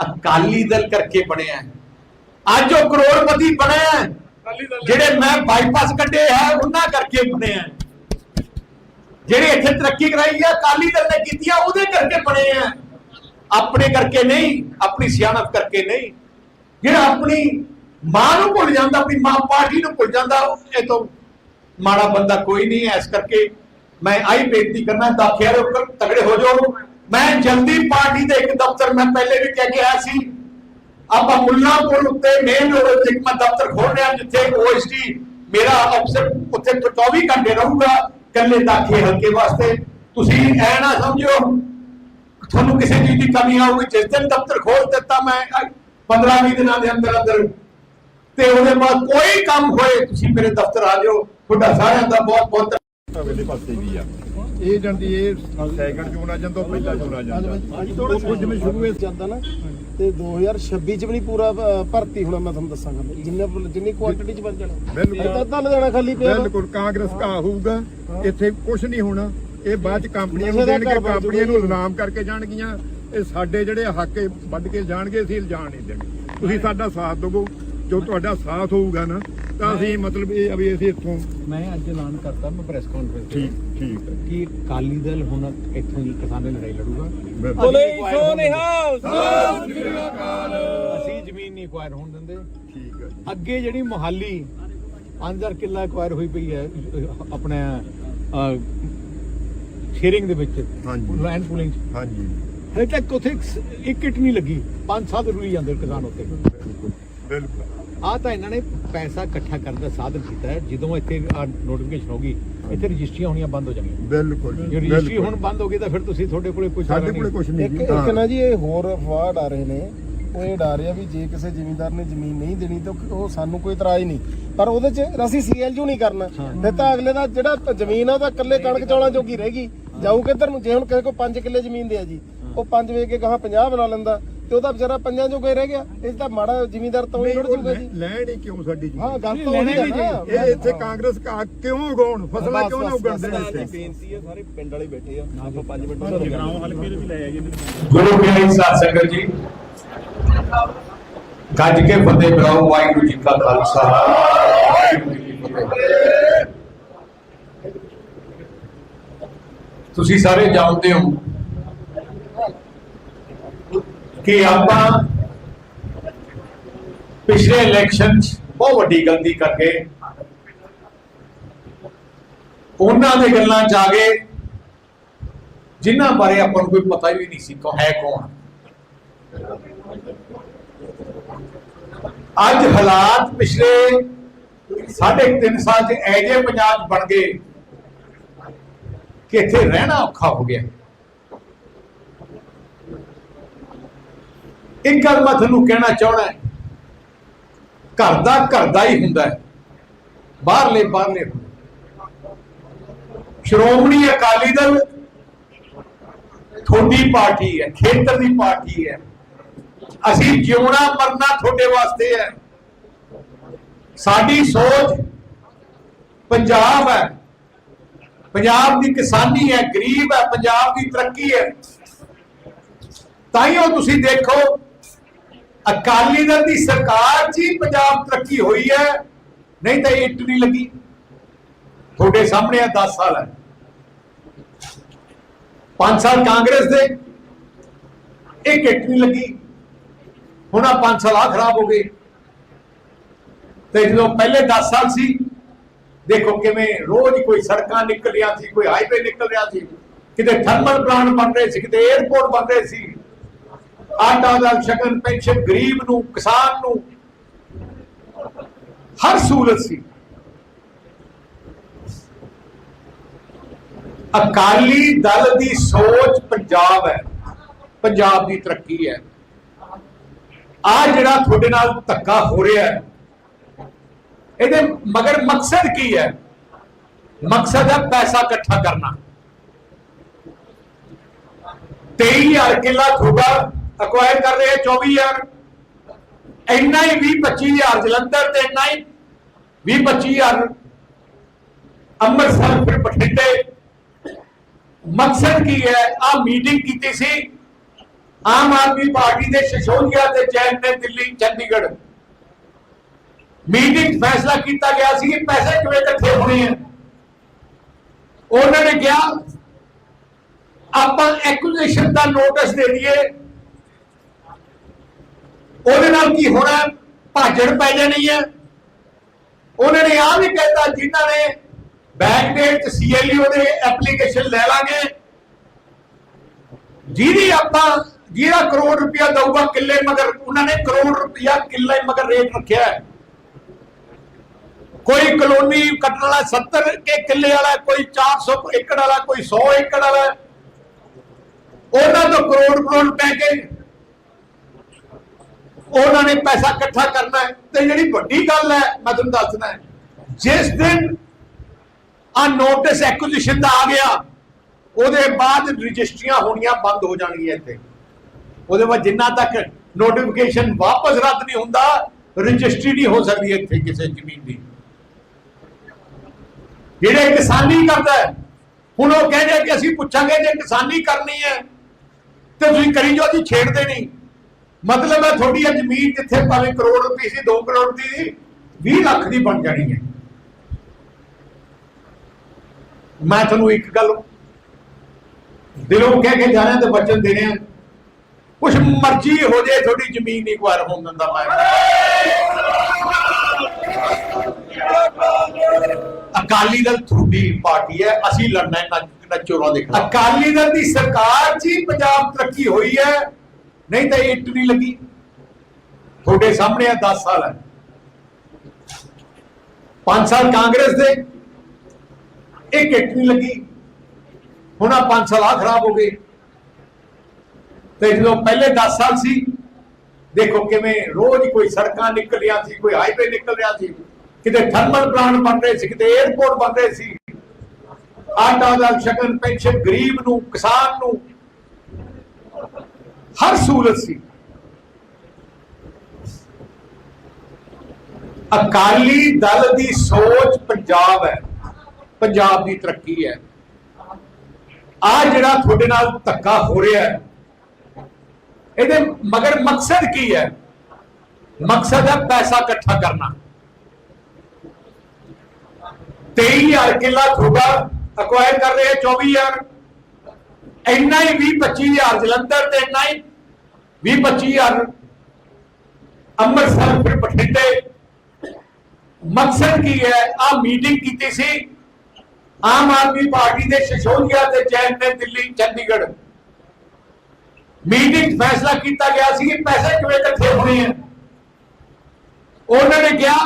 ਅਕਾਲੀ ਦਲ ਕਰਕੇ ਬਣਿਆ ਹੈ। ਅੱਜ ਉਹ ਕਰੋੜਪਤੀ ਬਣਿਆ ਹੈ। ਜਿਹੜੇ ਮੈਂ ਬਾਈਪਾਸ ਕੱਢੇ ਹੈ ਉਹਨਾਂ ਕਰਕੇ ਬਣੇ ਆ। ਜਿਹੜੇ ਇੱਥੇ ਤਰੱਕੀ ਕਰਾਈ ਆ ਅਕਾਲੀ ਦਲ ਨੇ ਕੀਤੀ ਆ ਉਹਦੇ ਕਰਕੇ ਬਣੇ ਆ। ਆਪਣੇ ਕਰਕੇ ਨਹੀਂ ਆਪਣੀ ਸਿਆਣਪ ਕਰਕੇ ਨਹੀਂ। ਜਿਹੜਾ ਆਪਣੀ ਮਾਂ ਨੂੰ ਭੁੱਲ ਜਾਂਦਾ ਆਪਣੀ ਮਾਂ ਪਾਰਟੀ ਨੂੰ ਭੁੱਲ ਜਾਂਦਾ ਇਹ ਤੋਂ ਮਾੜਾ ਬੰਦਾ ਕੋਈ ਨਹੀਂ ਹੈ। ਇਸ ਕਰਕੇ ਮੈਂ ਆਈ ਬੇਨਤੀ ਕਰਨਾ ਦੇ ਉੱਪਰ ਤਗੜੇ ਹੋ ਜਾਓ। ਮੈਂ ਜਲਦੀ ਪਾਰਟੀ ਦੇ ਇੱਕ ਦਫ਼ਤਰ ਮੈਂ ਪਹਿਲੇ ਵੀ ਕਹਿ ਕੇ ਆਇਆ ਸੀ, ਆਪਾਂ ਮੁੱਲਾਂਪੁਰ ਉੱਤੇ ਮੇਨ ਰੋਡ ਉੱਤੇ ਮੈਂ ਦਫ਼ਤਰ ਖੋਲ ਰਿਹਾ, ਜਿੱਥੇ ਓਐਸਟੀ ਮੇਰਾ ਅਫਸਰ ਉੱਥੇ 24 ਘੰਟੇ ਰਹੂਗਾ ਕੱਲੇ ਦਾਖੇ ਹਲਕੇ ਵਾਸਤੇ। ਤੁਸੀਂ ਐ ਨਾ ਸਮਝੋ ਤੁਹਾਨੂੰ ਕਿਸੇ ਚੀਜ਼ ਦੀ ਕਮੀ ਆਊਗੀ ਜਿਸ ਦਿਨ ਦਫ਼ਤਰ ਖੋਲ ਦਿੱਤਾ ਮੈਂ 15 20 ਦਿਨਾਂ ਦੇ ਅੰਦਰ ਅੰਦਰ, ਤੇ ਉਹਦੇ ਬਾਅਦ ਕੋਈ ਕੰਮ ਹੋਏ, ਤੁਸੀਂ ਮੇਰੇ ਦਫ਼ਤਰ ਆ ਜਾਓ, ਤੁਹਾਡਾ ਸਾਰਿਆਂ ਦਾ ਬਹੁਤ ਬਹੁਤ ਵੇਲੇ ਪਾਸੇ ਵੀ ਆ। ਇਹ ਜਾਂਦੀ ਇਹ ਸੈਕਿੰਡ ਚੋਣ ਆ ਜਾਂਦਾ ਪਹਿਲਾ ਚੋਣ ਆ ਜਾਂਦਾ ਉਹ ਕੁਝ ਜਿਵੇਂ ਸ਼ੁਰੂ ਵਿੱਚ ਜਾਂਦਾ ਨਾ। ਤੇ 2026 ਚ ਵੀ ਨਹੀਂ ਪੂਰਾ ਭਰਤੀ ਹੋਣਾ ਮੈਂ ਤੁਹਾਨੂੰ ਦੱਸਾਂਗਾ। ਜਿੰਨੇ ਜਿੰਨੀ ਕੁਆਂਟੀਟੀ ਚ ਬਣ ਜਾਣਾ। ਬਿਲਕੁਲ। ਤਾਂ ਲੁਧਿਆਣਾ ਖਾਲੀ ਪਿਆ। ਬਿਲਕੁਲ ਕਾਂਗਰਸ ਕਾ ਹੋਊਗਾ। ਇੱਥੇ ਕੁਝ ਨਹੀਂ ਹੋਣਾ। ਇਹ ਬਾਅਦ ਚ ਕੰਪਨੀਆਂ ਨੂੰ ਦੇਣਗੇ ਕੰਪਨੀਆਂ ਨੂੰ। ਇਲਜ਼ਾਮ ਕਰਕੇ ਜਾਣਗੀਆਂ। ਇਹ ਸਾਡੇ ਜਿਹੜੇ ਹੱਕ ਵੱਢ ਕੇ ਜਾਣਗੇ ਅਸੀਂ ਇਲਜ਼ਾਮ ਨਹੀਂ ਦੇਣਗੇ ਤੁਸੀਂ ਸਾਡਾ ਸਾਥ ਦਿਓ ਜੋ ਤੁਹਾਡਾ ਸਾਥ ਹੋਊਗਾ ਨਾ ਤਾਂ ਅਸੀਂ ਮਤਲਬ ਇਹ ਆ ਵੀ ਅਸੀਂ ਇੱਥੋਂ ਮੈਂ ਅੱਜ ਐਲਾਨ ਕਰਤਾ ਮੈਂ ਪ੍ਰੈਸ ਕਾਨਫਰੰਸ ਠੀਕ ਠੀਕ। ਕਿ ਅਕਾਲੀ ਦਲ ਹੁਣ ਇੱਥੋਂ ਦੀ ਕਿਸਾਨੀ ਲੜਾਈ ਲੜੂਗਾ। ਬਿਲਕੁਲ। ਅਸੀਂ ਜ਼ਮੀਨ ਨਹੀਂ ਐਕਵਾਇਰ ਹੋਣ ਦਿੰਦੇ। ਠੀਕ ਹੈ ਜੀ। ਅੱਗੇ ਜਿਹੜੀ ਮੁਹਾਲੀ 5000 ਕਿੱਲਾ ਐਕਵਾਇਰ ਹੋਈ ਪਈ ਹੈ ਆਪਣੇ ਸ਼ੇਅਰਿੰਗ ਦੇ ਵਿੱਚ ਹਾਂਜੀ। ਲੈਂਡ ਪੂਲਿੰਗ ਹਾਂਜੀ। ਹਲੇ ਤੱਕ ਉੱਥੇ ਇੱਕ- ਇੱਟ ਨਹੀਂ ਲੱਗੀ। 5 ਸਾਲ ਰੁਈ ਜਾਂਦੇ ਕਿਸਾਨ ਉੱਤੇ ਬਿਲਕੁਲ ਬਿਲਕੁਲ। ਆ ਤਾਂ ਇਹਨਾਂ ਨੇ ਪੈਸਾ ਇਕੱਠਾ ਕਰਨ ਦਾ ਸਾਧਨ ਕੀਤਾ ਹੈ। ਜਦੋਂ ਇੱਥੇ ਨੋਟੀਫਿਕੇਸ਼ਨ ਹੋਗੀ ਇੱਥੇ ਰਜਿਸਟਰੀਆਂ ਹੋਣੀਆਂ ਬੰਦ ਹੋ ਜਾਣਗੀਆਂ। ਬਿਲਕੁਲ ਜੀ, ਰਜਿਸਟਰੀ। ਹੁਣ ਬੰਦ ਹੋ ਗਈ ਤਾਂ ਫਿਰ ਤੁਸੀਂ ਤੁਹਾਡੇ ਕੋਲੇ ਕੋਈ ਸਾਡੇ ਨਹੀਂ। ਕੋਲੇ ਕੁਝ ਨਹੀਂ ਇੱਕ ਜੀ। ਇੱਕ। ਨਾ ਜੀ ਇਹ ਹੋਰ ਅਫਵਾਹ ਡਾ ਰਹੇ ਨੇ। ਉਹ ਇਹ ਡਾ ਰਿਹਾ ਵੀ ਜੇ ਕਿਸੇ ਜ਼ਿਮੀਂਦਾਰ ਨੇ ਜ਼ਮੀਨ ਨਹੀਂ ਦੇਣੀ ਤਾਂ ਉਹ ਸਾਨੂੰ ਕੋਈ ਇਤਰਾਜ਼ ਨਹੀਂ। ਪਰ ਉਹਦੇ 'ਚ ਅਸੀਂ ਸੀਐਲਯੂ ਨਹੀਂ ਕਰਨਾ। ਫਿਰ ਤਾਂ ਅਗਲੇ ਦਾ ਜਿਹੜਾ ਜ਼ਮੀਨ ਆ ਉਹ ਤਾਂ ਇਕੱਲੇ ਕਣਕ ਚੌਲਾਂ ਜੋਗੀ ਰਹਿ ਗਈ। ਜਾਊ ਕਿੱਧਰ ਨੂੰ? ਜੇ ਹੁਣ ਕਿਸੇ ਕੋ 5 ਕਿੱਲੇ ਜ਼ਮੀਨ ਦੇ ਆ ਜੀ ਉਹ 5 ਵੇਚ ਕੇ ਗਾਹਾਂ 50 ਬਣਾ ਲੈਂਦਾ। ਤੇ ਉਹਦਾ ਵਿਚਾਰਾ ਪੰਜਾਂ ਜੋਗਾ ਹੀ ਰਹਿ ਗਿਆ। ਇਸ ਦਾ ਮਾੜਾ ਜ਼ਿਮੀਂਦਾਰ ਤਾਂ ਹੀ ਰੁੜ ਜੂਗਾ ਜੀ। ਲੈਣ ਹੀ ਕਿਉਂ ਸਾਡੀ ਜ਼ਮੀਨ ਹਾਂ ਗੱਲ ਤਾਂ ਉਹਦੀ ਹੈ ਇਹ ਇੱਥੇ ਕਾਂਗਰਸ ਕਾ ਕਿਉਂ ਉਗਾਉਣ? ਫਸਲਾਂ ਕਿਉਂ ਨਾ ਉਗਣ ਦੇਣ ਇੱਥੇ? ਬੇਨਤੀ ਹੈ ਸਾਰੇ ਪਿੰਡ ਵਾਲੇ ਬੈਠੇ ਆ। ਆਪਾਂ 5 ਮਿੰਟ ਬਾਅਦ ਜਗਰਾਉਂ ਹਲਕੇ ਦੇ ਵੀ ਲੈ ਆਈਏ ਗੁਰੂ ਪਿਆਰੀ ਸਾਧ ਸੰਗਤ ਜੀ। ਗੱਜ ਕੇ ਫਤਿਹ ਬਰਾਉ ਵਾਹਿਗੁਰੂ ਜੀ ਕਾ ਖਾਲਸਾ। ਤੁਸੀਂ ਸਾਰੇ ਜਾਣਦੇ ਹੋ ਕਿ ਆਪਾਂ ਪਿਛਲੇ ਇਲੈਕਸ਼ਨ 'ਚ ਬਹੁਤ ਵੱਡੀ ਗਲਤੀ ਕਰਕੇ ਉਹਨਾਂ ਦੇ ਗੱਲਾਂ 'ਚ ਆ ਗਏ, ਜਿਨ੍ਹਾਂ ਬਾਰੇ ਆਪਾਂ ਨੂੰ ਕੋਈ ਪਤਾ ਵੀ ਨਹੀਂ ਸੀ ਕੋ ਹੈ ਕੌਣ। ਅੱਜ ਹਾਲਾਤ ਪਿਛਲੇ ਸਾਢੇ ਕੁ ਤਿੰਨ ਸਾਲ 'ਚ ਐਜੇ ਪੰਜਾਬ ਬਣ ਗਏ ਕਿ ਇੱਥੇ ਰਹਿਣਾ ਔਖਾ ਹੋ ਗਿਆ। ਇੱਕ ਗੱਲ ਮੈਂ ਤੁਹਾਨੂੰ ਕਹਿਣਾ ਚਾਹਣਾ ਘਰ ਦਾ ਘਰ ਦਾ ਹੀ ਹੁੰਦਾ ਹੈ। ਬਾਹਰਲੇ ਬਾਹਰਲੇ ਸ਼੍ਰੋਮਣੀ ਅਕਾਲੀ ਦਲ ਤੁਹਾਡੀ ਪਾਰਟੀ ਹੈ, ਖੇਤਰ ਦੀ ਪਾਰਟੀ ਹੈ। ਅਸੀਂ ਜਿਉਣਾ ਮਰਨਾ ਤੁਹਾਡੇ ਵਾਸਤੇ ਹੈ। ਸਾਡੀ ਸੋਚ ਪੰਜਾਬ ਹੈ। ਪੰਜਾਬ ਦੀ ਕਿਸਾਨੀ ਹੈ, ਗਰੀਬ ਹੈ, ਪੰਜਾਬ ਦੀ ਤਰੱਕੀ ਹੈ। ਤਾਂ ਉਹ ਤੁਸੀਂ ਦੇਖੋ ਅਕਾਲੀ ਦਲ ਦੀ ਸਰਕਾਰ 'ਚ ਹੀ ਪੰਜਾਬ ਤਰੱਕੀ ਹੋਈ ਹੈ। ਨਹੀਂ ਤਾਂ ਇੱਟ ਨਹੀਂ ਲੱਗੀ। ਤੁਹਾਡੇ ਸਾਹਮਣੇ ਆ 10 ਸਾਲ ਹੈ। 5 ਸਾਲ ਕਾਂਗਰਸ ਦੇ, ਇੱਕ ਇੱਟ ਨਹੀਂ ਲੱਗੀ। ਹੁਣ ਆ 5 ਸਾਲ ਆ ਖਰਾਬ ਹੋ ਗਏ। ਤੇ ਜਦੋਂ ਪਹਿਲੇ 10 ਸਾਲ ਸੀ, ਦੇਖੋ ਕਿਵੇਂ ਰੋਜ਼ ਕੋਈ ਸੜਕਾਂ ਨਿਕਲ ਰਿਹਾ ਸੀ, ਕੋਈ ਹਾਈਵੇ ਨਿਕਲ ਰਿਹਾ ਸੀ, ਕਿਤੇ ਥਰਮਲ ਪਲਾਂਟ ਬਣ ਰਹੇ ਸੀ, ਕਿਤੇ 에어ਪੋਰਟ ਬਣ ਰਹੇ ਸੀ। ਆਟਾ ਦਾ ਸ਼ਗਨ ਪੈਨਸ਼ਨ ਗਰੀਬ ਨੂੰ, ਕਿਸਾਨ ਨੂੰ। ਹਰ ਸਹੂਲਤ ਸੀ। ਅਕਾਲੀ ਦਲ ਦੀ ਸੋਚ ਪੰਜਾਬ ਹੈ। ਪੰਜਾਬ ਦੀ ਤਰੱਕੀ ਹੈ। ਆ ਜਿਹੜਾ ਤੁਹਾਡੇ ਨਾਲ ਧੱਕਾ ਹੋ ਰਿਹਾ ਹੈ, ਇਹਦੇ ਮਗਰ ਮਕਸਦ ਕੀ ਹੈ? ਮਕਸਦ ਹੈ ਪੈਸਾ ਇਕੱਠਾ ਕਰਨਾ। 23000 ਕਿੱਲਾ ਤੁਹਾਡਾ ਅਕਵਾਇਰ ਕਰ ਰਹੇ 24000 ਇੰਨਾ ਹੀ 20 25000 ਜਲੰਧਰ ਤੇ ਇੰਨਾ ਹੀ 20 25000 ਅੰਮ੍ਰਿਤਸਰ, ਫਿਰ ਬਠਿੰਡੇ। ਮਕਸਦ ਕੀ ਹੈ? ਆ ਮੀਟਿੰਗ ਕੀਤੀ ਸੀ ਆਮ ਆਦਮੀ ਪਾਰਟੀ ਦੇ ਸ਼ਸ਼ੋਦੀਆ ਤੇ ਜੈਨ ਨੇ ਦਿੱਲੀ, ਚੰਡੀਗੜ੍ਹ। ਮੀਟਿੰਗ ਫੈਸਲਾ ਕੀਤਾ ਗਿਆ ਸੀ ਕਿ ਪੈਸੇ ਕਿਵੇਂ ਇਕੱਠੇ ਹੋਣੇ ਆ। ਉਹਨਾਂ ਨੇ ਕਿਹਾ, ਆਪਾਂ ਐਕੁਜੀਸ਼ਨ ਦਾ ਨੋਟਿਸ ਦੇ ਦਈਏ। ਉਹਦੇ ਨਾਲ ਕੀ ਹੋਣਾ? ਹੈ? ਪੈ ਜਾਣੀ ਹੈ। ਉਹਨਾਂ ਨੇ ਆ ਵੀ ਕਹਿਤਾ, ਜਿਨ੍ਹਾਂ ਨੇ ਬੈਕ ਡੇਟ ਚ ਸੀਐਲਯੂ ਦੇ ਐਪਲੀਕੇਸ਼ਨ ਲੈ ਲਾਂਗੇ। ਜਿਹਦੀ ਆਪਾਂ, ਜਿਹਦਾ ਕਰੋੜ ਰੁਪਇਆ ਦਊਗਾ ਕਿੱਲੇ ਮਗਰ, ਉਹਨਾਂ ਨੇ ਕਰੋੜ ਰੁਪਇਆ ਕਿੱਲੇ ਮਗਰ ਰੇਟ ਰੱਖਿਆ ਹੈ। ਕੋਈ ਕਲੋਨੀ ਕੱਟਣ ਵਾਲਾ 70 ਕੇ ਕਿੱਲੇ ਵਾਲਾ, ਕੋਈ 400 ਏਕੜ ਵਾਲਾ, ਕੋਈ 100 ਏਕੜ ਵਾਲਾ, ਉਹਨਾਂ ਤੋਂ ਕਰੋੜ ਕਰੋੜ ਪੈ ਕੇ ਉਹਨਾਂ ਨੇ ਪੈਸਾ ਇਕੱਠਾ ਕਰਨਾ ਹੈ। ਤੇ ਜਿਹੜੀ ਵੱਡੀ ਗੱਲ ਹੈ, ਮੈਂ ਤੁਹਾਨੂੰ ਦੱਸਣਾ ਜਿਸ ਦਿਨ ਆ ਨੋਟਿਸ ਐਕੁਜੀਸ਼ਨ ਦਾ ਆ ਗਿਆ, ਉਹਦੇ ਬਾਅਦ ਰਜਿਸਟਰੀਆਂ ਹੋਣੀਆਂ ਬੰਦ ਹੋ ਜਾਣਗੀਆਂ ਇੱਥੇ। ਉਹਦੇ ਬਾਅਦ ਜਿੰਨਾ ਤੱਕ ਨੋਟੀਫਿਕੇਸ਼ਨ ਵਾਪਸ ਰੱਦ ਨਹੀਂ ਹੁੰਦਾ, ਰਜਿਸਟਰੀ ਨਹੀਂ ਹੋ ਸਕਦੀ ਇੱਥੇ ਕਿਸੇ ਜ਼ਮੀਨ ਦੀ। ਜਿਹੜੇ ਕਿਸਾਨੀ ਕਰਦਾ ਹੁਣ ਉਹ ਕਹਿੰਦੇ ਕਿ ਅਸੀਂ ਪੁੱਛਾਂਗੇ ਜੇ ਕਿਸਾਨੀ ਕਰਨੀ ਹੈ, ਤੇ ਤੁਸੀਂ ਕਰੀ ਜੋ ਅਸੀਂ ਛੇੜਦੇ ਨਹੀਂ। ਮਤਲਬ ਹੈ ਤੁਹਾਡੀ ਇਹ ਜ਼ਮੀਨ ਜਿੱਥੇ ਭਾਵੇਂ ਕਰੋੜ ਰੁਪਏ ਸੀ 2 ਕਰੋੜ ਦੀ ਸੀ 20 ਲੱਖ ਦੀ ਬਣ ਜਾਣੀ ਹੈ। ਮੈਂ ਤੁਹਾਨੂੰ ਇੱਕ ਗੱਲ ਦਿਲੋਂ ਕਹਿ ਕੇ ਜਾਣਾ ਤੇ ਵਚਨ ਦੇਣੇ ਆ ਕੁਛ ਮਰਜ਼ੀ ਹੋ ਜੇ ਤੁਹਾਡੀ ਜ਼ਮੀਨ ਨਹੀਂ ਵਾਰ ਹੋਣ ਦਿੰਦਾ ਮੈਂ। ਅਕਾਲੀ ਦਲ ਤੁਹਾਡੀ ਪਾਰਟੀ ਹੈ, ਅਸੀਂ ਲੜਨਾ ਹੈ, ਨਾ ਚੋਰਾਂ ਦੇ ਖਿਲਾਫ ਅਕਾਲੀ ਦਲ ਦੀ ਸਰਕਾਰ 'ਚ ਹੀ ਪੰਜਾਬ ਤਰੱਕੀ ਹੋਈ ਹੈ। ਨਹੀਂ ਤਾਂ ਇੱਟ ਨਹੀਂ ਲੱਗੀ। ਤੁਹਾਡੇ ਸਾਹਮਣੇ ਆ 10 ਸਾਲ ਹੈ 5 ਸਾਲ ਕਾਂਗਰਸ ਦੇ, ਇੱਕ ਇੱਟ ਨਹੀਂ ਲੱਗੀ। ਹੁਣ ਆ 5 ਸਾਲ ਆ ਖਰਾਬ ਹੋ ਗਏ। ਤੇ ਜਦੋਂ ਪਹਿਲੇ 10 ਸਾਲ ਸੀ, ਦੇਖੋ ਕਿਵੇਂ ਰੋਜ਼ ਕੋਈ ਸੜਕਾਂ ਨਿਕਲ ਰਹੀਆਂ ਸੀ, ਕੋਈ ਹਾਈਵੇ ਨਿਕਲ ਰਿਹਾ ਸੀ। ਕਿਤੇ ਥਰਮਲ ਪਲਾਂਟ ਬਣ ਰਹੇ ਸੀ, ਕਿਤੇ 에어ਪੋਰਟ ਬਣ ਰਹੇ ਸੀ। ਆਟਾ ਦਾ ਸ਼ਗਨ, ਪੈਨਸ਼ਨ, ਗਰੀਬ ਨੂੰ, ਕਿਸਾਨ ਨੂੰ ਹਰ ਸਹੂਲਤ ਸੀ। ਅਕਾਲੀ ਦਲ ਦੀ ਸੋਚ ਪੰਜਾਬ ਹੈ। ਪੰਜਾਬ ਦੀ ਤਰੱਕੀ ਹੈ। ਆ ਜਿਹੜਾ ਤੁਹਾਡੇ ਨਾਲ ਧੱਕਾ ਹੋ ਰਿਹਾ ਹੈ, ਇਹਦੇ ਮਗਰ ਮਕਸਦ ਕੀ ਹੈ? ਮਕਸਦ ਹੈ ਪੈਸਾ ਇਕੱਠਾ ਕਰਨਾ। 23000 ਕਿੱਲਾ ਤੁਹਾਡਾ ਅਕਵਾਇਰ ਕਰ ਰਹੇ 24000 ਇੰਨਾ ਹੀ 20 25000 ਜਲੰਧਰ ਤੇ ਇੰਨਾ ਹੀ 20 25000 ਅੰਮ੍ਰਿਤਸਰ ਫਿਰ ਬਠਿੰਡੇ। ਮਕਸਦ ਕੀ ਹੈ? ਆ ਮੀਟਿੰਗ ਕੀਤੀ ਸੀ ਆਮ ਆਦਮੀ ਪਾਰਟੀ ਦੇ ਸ਼ਸ਼ੋਦੀਆ ਤੇ ਜੈਨ ਨੇ ਦਿੱਲੀ, ਚੰਡੀਗੜ੍ਹ। ਮੀਟਿੰਗ ਫੈਸਲਾ ਕੀਤਾ ਗਿਆ ਸੀ ਕਿ ਪੈਸੇ ਕਿਵੇਂ ਇਕੱਠੇ ਹੋਣੇ ਆ। ਉਹਨਾਂ ਨੇ ਕਿਹਾ,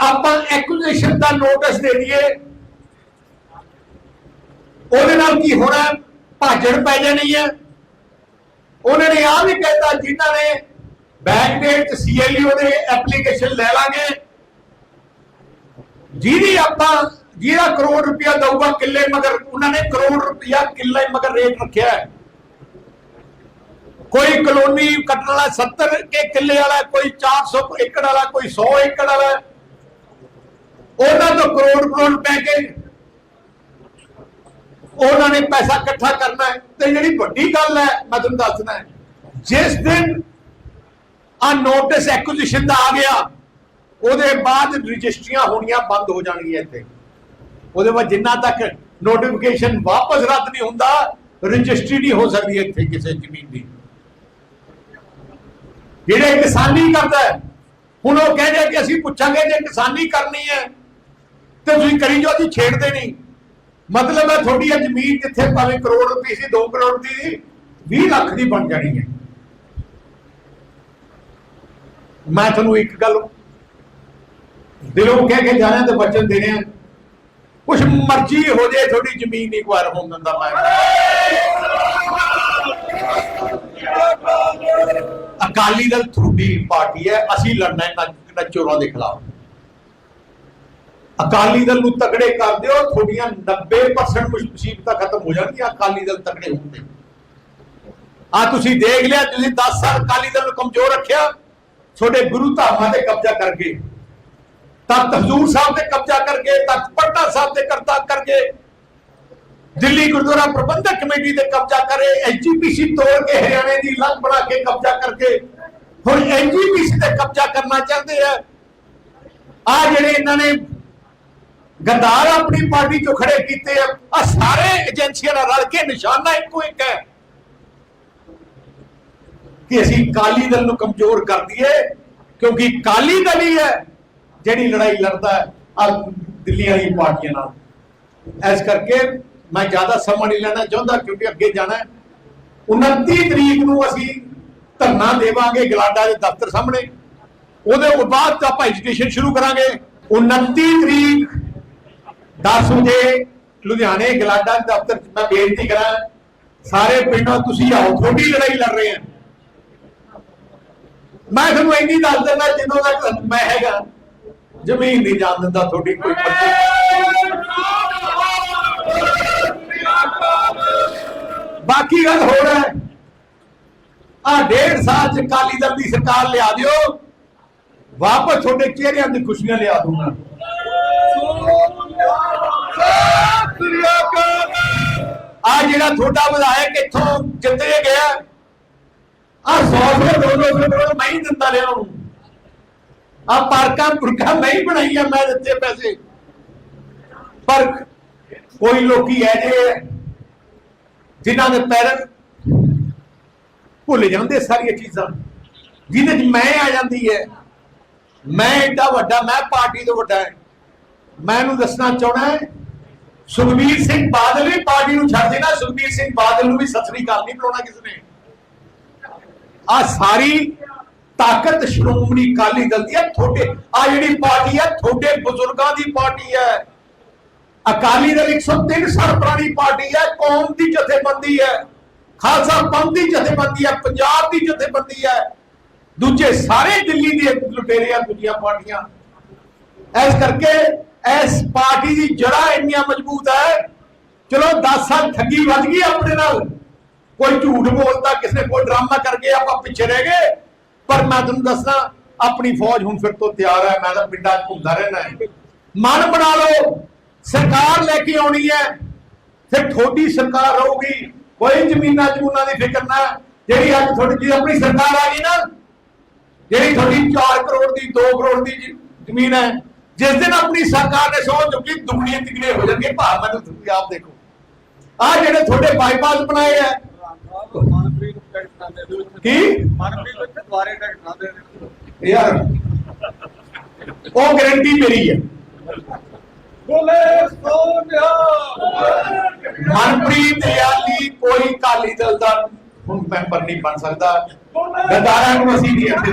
ਆਪਾਂ ਐਕੁਜੀਸ਼ਨ ਦਾ ਨੋਟਿਸ ਦੇ ਦਈਏ। ਉਹਦੇ ਨਾਲ ਕੀ ਹੋਣਾ ਹੈ? ਭਾਜੜ ਪੈ ਜਾਣੀ ਹੈ ਉਹਨਾਂ ਨੇ ਆ ਵੀ ਕਹਿਤਾ, ਜਿਨ੍ਹਾਂ ਨੇ ਬੈਂਕ ਡੇਟ ਸੀਐਲਯੂ ਦੇ ਐਪਲੀਕੇਸ਼ਨ ਲੈ ਲਾਂਗੇ। ਜਿਹਦੀ ਆਪਾਂ, ਜਿਹਦਾ ਕਰੋੜ ਰੁਪਇਆ ਦਊਗਾ ਕਿੱਲੇ ਮਗਰ, ਉਹਨਾਂ ਨੇ ਕਰੋੜ ਰੁਪਇਆ ਕਿੱਲੇ ਮਗਰ ਰੇਟ ਰੱਖਿਆ ਹੈ। ਕੋਈ ਕਲੋਨੀ ਕੱਟਣ ਵਾਲਾ 70 ਕੇ ਕਿੱਲੇ ਵਾਲਾ, ਕੋਈ 400 ਏਕੜ ਵਾਲਾ, ਕੋਈ 100 ਏਕੜ ਵਾਲਾ, ਉਹਨਾਂ ਤੋਂ ਕਰੋੜ ਕਰੋੜ ਪੈ ਕੇ ਉਹਨਾਂ ਨੇ ਪੈਸਾ ਇਕੱਠਾ ਕਰਨਾ ਹੈ। ਤੇ ਜਿਹੜੀ ਵੱਡੀ ਗੱਲ ਹੈ, ਮੈਂ ਤੁਹਾਨੂੰ ਦੱਸਣਾ ਹੈ, ਜਿਸ ਦਿਨ ਆ ਨੋਟਿਸ ਐਕੁਜੀਸ਼ਨ ਦਾ ਆ ਗਿਆ, ਉਹਦੇ ਬਾਅਦ ਰਜਿਸਟਰੀਆਂ ਹੋਣੀਆਂ ਬੰਦ ਹੋ ਜਾਣਗੀਆਂ ਇੱਥੇ। ਉਹਦੇ ਬਾਅਦ ਜਿੰਨਾ ਤੱਕ ਨੋਟੀਫਿਕੇਸ਼ਨ ਵਾਪਸ ਰੱਦ ਨਹੀਂ ਹੁੰਦਾ, ਰਜਿਸਟਰੀ ਨਹੀਂ ਹੋ ਸਕਦੀ ਇੱਥੇ ਕਿਸੇ ਜ਼ਮੀਨ ਦੀ। ਜਿਹੜੇ ਕਿਸਾਨੀ ਕਰਦਾ ਹੁਣ ਉਹ ਕਹਿੰਦੇ ਕਿ ਅਸੀਂ ਪੁੱਛਾਂਗੇ ਜੇ ਕਿਸਾਨੀ ਕਰਨੀ ਹੈ, ਤੇ ਤੁਸੀਂ ਕਰੀ ਜੋ ਅਸੀਂ ਛੇੜਦੇ ਨਹੀਂ। ਮਤਲਬ ਹੈ ਤੁਹਾਡੀ ਇਹ ਜ਼ਮੀਨ ਜਿੱਥੇ ਭਾਵੇਂ ਕਰੋੜ ਰੁਪਏ ਸੀ 2 ਕਰੋੜ ਦੀ ਸੀ, 20 ਲੱਖ ਦੀ ਬਣ ਜਾਣੀ ਹੈ। ਮੈਂ ਤੁਹਾਨੂੰ ਇੱਕ ਗੱਲ ਦਿਲੋਂ ਕਹਿ ਕੇ ਜਾਣਾ ਤੇ ਵਚਨ ਦੇਣੇ ਆ ਕੁਛ ਮਰਜ਼ੀ ਹੋ ਜੇ ਤੁਹਾਡੀ ਜ਼ਮੀਨ ਨਹੀਂ ਕੁਆਰ ਹੋਣ ਦਿੰਦਾ ਮੈਂ। ਅਕਾਲੀ ਦਲ ਤੁਹਾਡੀ ਪਾਰਟੀ ਹੈ ਅਸੀਂ ਲੜਨਾ ਹੈ ਨਾ ਚੋਰਾਂ ਦੇ ਖਿਲਾਫ। ਅਕਾਲੀ ਦਲ ਨੂੰ ਤਕੜੇ ਕਰ ਦਿਓ, ਤੁਹਾਡੀਆਂ 90% ਮੁਸੀਬਤਾਂ ਖਤਮ ਹੋ ਜਾਣਗੀਆਂ ਅਕਾਲੀ ਦਲ ਤਕੜੇ ਹੋਣ ਆ ਤੁਸੀਂ ਦੇਖ ਲਿਆ, ਤੁਸੀਂ 10 ਸਾਲ ਅਕਾਲੀ ਦਲ ਨੂੰ ਕਮਜ਼ੋਰ ਰੱਖਿਆ, ਤੁਹਾਡੇ ਗੁਰੂ ਧਾਮਾਂ ਤੇ ਕਬਜ਼ਾ ਕਰਕੇ। ਤਖਤ ਹਜ਼ੂਰ ਸਾਹਿਬ ਤੇ ਕਬਜ਼ਾ ਕਰਕੇ ਤਖਤ ਪਟਨਾ ਸਾਹਿਬ ਤੇ ਕਰਤਾ ਕਰਕੇ, ਦਿੱਲੀ ਗੁਰਦੁਆਰਾ ਪ੍ਰਬੰਧਕ ਕਮੇਟੀ ਤੇ ਕਬਜ਼ਾ ਕਰੇ ਐਜੀਪੀਸੀ ਤੋੜ ਕੇ ਹਰਿਆਣੇ ਦੀ ਲੰਗ ਬਣਾ ਕੇ ਕਬਜ਼ਾ ਕਰਕੇ, ਹੁਣ ਐਜੀਪੀਸੀ ਤੇ ਕਬਜ਼ਾ ਕਰਨਾ ਚਾਹੁੰਦੇ ਆ। ਆ ਜਿਹੜੇ ਇਹਨਾਂ ਨੇ ਗੰਦਾਰ ਆਪਣੀ ਪਾਰਟੀ ਚੋਂ ਖੜੇ ਕੀਤੇ ਆ। ਆ ਸਾਰੇ ਏਜੰਸੀਆਂ ਨਾਲ ਰਲ ਕੇ ਨਿਸ਼ਾਨਾ ਇੱਕੋ ਇੱਕ ਹੈ ਕਿ ਅਸੀਂ ਕਾਲੀ ਦਲ ਨੂੰ ਕਮਜ਼ੋਰ ਕਰ ਦਈਏ, ਕਿਉਂਕਿ ਕਾਲੀ ਦਲ ਹੀ ਹੈ ਜਿਹੜੀ ਲੜਾਈ ਲੜਦਾ ਹੈ ਆ ਦਿੱਲੀ ਵਾਲੀ ਪਾਰਟੀਆਂ ਨਾਲ। ਇਸ ਕਰਕੇ ਮੈਂ ਜ਼ਿਆਦਾ ਸਮਾਂ ਨਹੀਂ ਲੈਣਾ ਚਾਹੁੰਦਾ, ਕਿਉਂਕਿ ਅੱਗੇ ਜਾਣਾ ਹੈ। 29 ਤਰੀਕ ਨੂੰ ਅਸੀਂ ਧਰਨਾ ਦੇਵਾਂਗੇ ਗਲਾਡਾ ਦੇ ਦਫ਼ਤਰ ਸਾਹਮਣੇ। ਉਹਦੇ ਬਾਅਦ ਆਪਾਂ ਐਜੂਕੇਸ਼ਨ ਸ਼ੁਰੂ ਕਰਾਂਗੇ। 29 ਤਰੀਕ 10 ਵਜੇ ਲੁਧਿਆਣੇ ਗਲਾਡਾ ਦਫ਼ਤਰ 'ਚ ਮੈਂ ਬੇਨਤੀ ਕਰਾਂ, ਸਾਰੇ ਪਿੰਡਾਂ ਤੁਸੀਂ ਆਓ, ਤੁਹਾਡੀ ਲੜਾਈ ਲੜ ਰਹੇ ਆ। ਮੈਂ ਤੁਹਾਨੂੰ ਇੰਨੀ ਦੱਸ ਦਿੰਦਾ ਜਦੋਂ ਤੱਕ ਮੈਂ ਹੈਗਾ, ਜ਼ਮੀਨ ਨਹੀਂ ਜਾਣ ਦਿੰਦਾ ਤੁਹਾਡੀ ਕੋਈ ਮਰਜ਼ੀ। ਬਾਕੀ ਗੱਲ ਹੋਰ ਹੈ, ਆ ਡੇਢ ਸਾਲ ਚ ਕਾਲੀ ਦਲ ਦੀ ਸਰਕਾਰ ਲਿਆ ਦਿਓ, ਵਾਪਸ ਤੁਹਾਡੇ ਚਿਹਰਿਆਂ ਦੀ ਖੁਸ਼ੀਆਂ ਲਿਆ ਦੂੰਗਾ। ਆ ਜਿਹੜਾ ਤੁਹਾਡਾ ਵਿਧਾਇਕ ਇੱਥੋਂ ਜਿੱਤੇ ਗਿਆ ਆ 100 100 200 ਕਰੋੜ ਮੈਂ ਹੀ ਦਿੰਦਾ ਰਿਹਾ ਉਹਨੂੰ। ਆ ਪਾਰਕਾਂ ਪੁਰਕਾਂ ਮੈਂ ਹੀ ਬਣਾਈਆਂ, ਮੈਂ ਦਿੱਤੇ ਪੈਸੇ। ਪਰ ਕੋਈ ਲੋਕੀ ਐ ਜੇ ਜਿਨ੍ਹਾਂ ਦੇ ਪੈਰ ਭੁੱਲ ਜਾਂਦੇ ਸਾਰੀਆਂ ਚੀਜ਼ਾਂ। ਜਿਹਦੇ ਚ ਮੈਂ ਆ ਜਾਂਦੀ ਹੈ। ਮੈਂ ਏਡਾ ਵੱਡਾ, ਮੈਂ ਪਾਰਟੀ ਤੋਂ ਵੱਡਾ ਹੈ। ਮੈਂ ਇਹਨੂੰ ਦੱਸਣਾ ਚਾਹਣਾ ਹੈ, ਸੁਖਬੀਰ ਸਿੰਘ ਬਾਦਲ ਵੀ ਪਾਰਟੀ ਨੂੰ ਛੱਡ ਦੇਣਾ ਸੁਖਬੀਰ ਸਿੰਘ ਬਾਦਲ ਨੂੰ ਵੀ ਸਤਿ ਅਕਾਲ ਨਹੀਂ ਬੁਲਾਉਣਾ ਕਿਸ ਨੇ। ਆ ਸਾਰੀ ਤਾਕਤ ਸ਼੍ਰੋਮਣੀ ਅਕਾਲੀ ਦਲ ਦੀ ਹੈ ਤੁਹਾਡੇ ਆ ਜਿਹੜੀ ਪਾਰਟੀ ਹੈ ਤੁਹਾਡੇ ਬਜ਼ੁਰਗਾਂ ਦੀ ਪਾਰਟੀ ਹੈ ਅਕਾਲੀ ਦਲ 103 ਸਾਲ ਪੁਰਾਣੀ ਪਾਰਟੀ ਹੈ ਕੌਮ ਦੀ ਜਥੇਬੰਦੀ ਹੈ ਖਾਲਸਾ ਪੰਥ ਦੀ ਜਥੇਬੰਦੀ ਹੈ ਪੰਜਾਬ ਦੀ ਜਥੇਬੰਦੀ ਹੈ ਦੂਜੇ ਸਾਰੇ ਦਿੱਲੀ ਦੇ ਲੁਟੇਰੇ ਆ, ਦੂਜੀਆਂ ਪਾਰਟੀਆਂ। ਇਸ ਕਰਕੇ ਇਸ ਪਾਰਟੀ ਦੀ ਜੜਾ ਇੰਨੀਆਂ ਮਜ਼ਬੂਤ ਹੈ। ਚਲੋ 10 ਸਾਲ ਠੱਗੀ ਵੱਜ ਗਈ ਆਪਣੇ ਨਾਲ। ਕੋਈ ਝੂਠ ਬੋਲਦਾ, ਕਿਸੇ ਕੋਈ ਡਰਾਮਾ ਕਰਕੇ ਆਪਾਂ ਪਿੱਛੇ ਰਹਿ ਗਏ। ਪਰ ਮੈਂ ਤੁਹਾਨੂੰ ਦੱਸਣਾ ਆਪਣੀ ਫੌਜ ਹੁਣ ਫਿਰ ਤੋਂ ਤਿਆਰ ਹੈ, ਮੈਂ ਤਾਂ ਪਿੰਡਾਂ 'ਚ ਘੁੰਮਦਾ ਰਹਿਣਾ ਹੈ। ਮਨ ਬਣਾ ਲਓ, ਸਰਕਾਰ ਲੈ ਕੇ ਆਉਣੀ ਹੈ, ਫਿਰ ਤੁਹਾਡੀ ਸਰਕਾਰ ਰਹੂਗੀ। ਕੋਈ ਜ਼ਮੀਨਾਂ ਜਮੂਨਾਂ ਦੀ ਫਿਕਰ ਨਾ, ਜਿਹੜੀ ਅੱਜ ਤੁਹਾਡੀ ਜੀ ਆਪਣੀ ਸਰਕਾਰ ਆ ਗਈ ਨਾ, ਜਿਹੜੀ ਤੁਹਾਡੀ 4 ਕਰੋੜ ਦੀ 2 ਕਰੋੜ ਦੀ ਜ਼ਮੀਨ ਹੈ ਜਿਸ ਦਿਨ ਆਪਣੀ ਸਰਕਾਰ ਨੇ ਸੋਚ ਚੁੱਕੀ ਦੁਗਣੀਆਂ ਤਿਗਣੀਆਂ ਹੋ ਜਾਣਗੇ ਭਾਰ ਮੈਨੂੰ ਤੁਸੀਂ ਆਪ ਦੇਖੋ। ਆ ਜਿਹੜੇ ਤੁਹਾਡੇ ਬਾਈਪਾਸ ਬਣਾਏ ਆ। ਕੀ? ਮਨਪ੍ਰੀਤ ਦੁਆਰੇ ਟੈਕਟਰਾਂ ਦੇ ਯਾਰ ਉਹ ਗਾਰੰਟੀ ਮੇਰੀ ਹੈ ਬੋਲੇ ਸੋਨਿਆ ਮਨਪ੍ਰੀਤ ਯਾਲੀ ਕੋਈ ਕਾਲੀ ਦਲ ਦਾ ਹੁਣ ਮੈਂਬਰ ਨਹੀਂ ਬਣ ਸਕਦਾ। ਗਦਾਰਾਂ ਨੂੰ ਅਸੀਂ ਨਹੀਂ ਅੱਗੇ